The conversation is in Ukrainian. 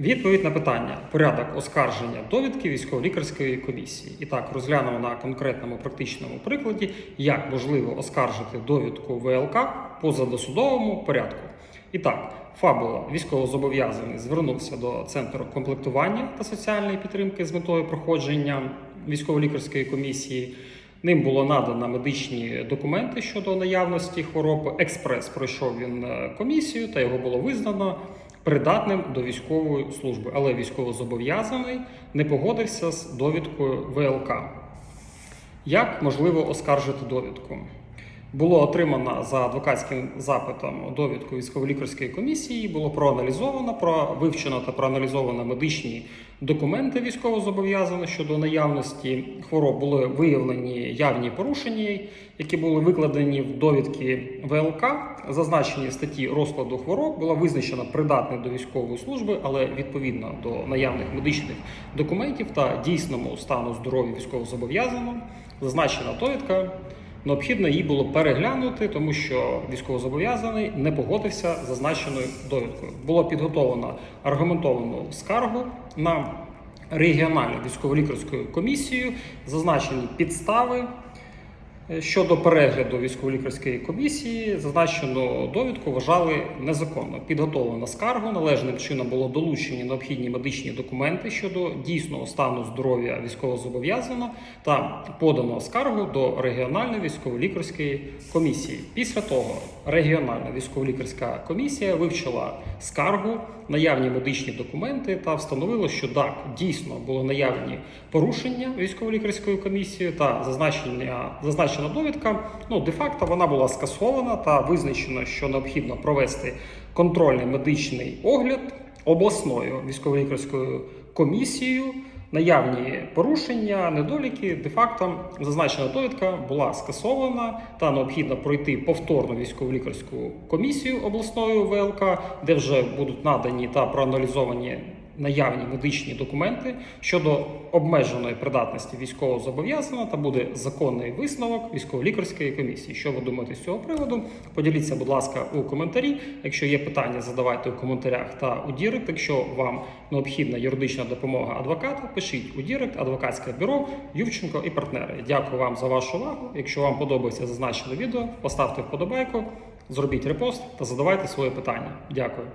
Відповідь на питання: порядок оскарження довідки військово-лікарської комісії. І так розглянемо на конкретному практичному прикладі, як можливо оскаржити довідку ВЛК по задосудовому порядку. І так, фабула військовозобов'язаний звернувся до центру комплектування та соціальної підтримки з метою проходження військово-лікарської комісії. Ним було надано медичні документи щодо наявності хвороб. Експрес пройшов він е, комісію та його було визнано придатним до військової служби, але військовозобов'язаний не погодився з довідкою ВЛК. Як можливо оскаржити довідку? Було отримано за адвокатським запитом довідку військово-лікарської комісії. Було проаналізовано, про вивчено та проаналізовано медичні документи військовозобов'язаних щодо наявності хвороб. Були виявлені явні порушення, які були викладені в довідки ВЛК. Зазначені статті розкладу хвороб була визначена придатним до військової служби, але відповідно до наявних медичних документів та дійсному стану здоров'я військовозобов'язаного, зазначена довідка. Необхідно її було переглянути, тому що військовозобов'язаний не погодився з зазначеною довідкою. Було підготовлено аргументовану скаргу на регіональну військово-лікарську комісію, зазначені підстави щодо перегляду військово-лікарської комісії. Зазначену довідку вважали незаконно. Підготовлено скаргу. Належним чином було долучені необхідні медичні документи щодо дійсного стану здоров'я військовозобов'язаного та подано скаргу до регіональної військово-лікарської комісії. Після того регіональна військово-лікарська комісія вивчила скаргу, наявні медичні документи та встановила, що так дійсно було наявні порушення військово-лікарської комісії та зазначення зазначення зазначена довідка. Ну де-факто вона була скасована та визначено, що необхідно провести контрольний медичний огляд обласною військово-лікарською комісією. Наявні порушення, недоліки, де-факто зазначена довідка була скасована та необхідно пройти повторну військово-лікарську комісію обласною ВЛК, де вже будуть надані та проаналізовані наявні медичні документи щодо обмеженої придатності військового зобов'язаного та буде законний висновок військово-лікарської комісії. Що ви думаєте з цього приводу? Поділіться, будь ласка, у коментарі. Якщо є питання, задавайте у коментарях та у Дірект. Якщо вам необхідна юридична допомога адвоката, пишіть у Дірект, адвокатське бюро Ювченко і партнери. Дякую вам за вашу увагу. Якщо вам подобається зазначене відео, поставте вподобайку, зробіть репост та задавайте свої питання. Дякую.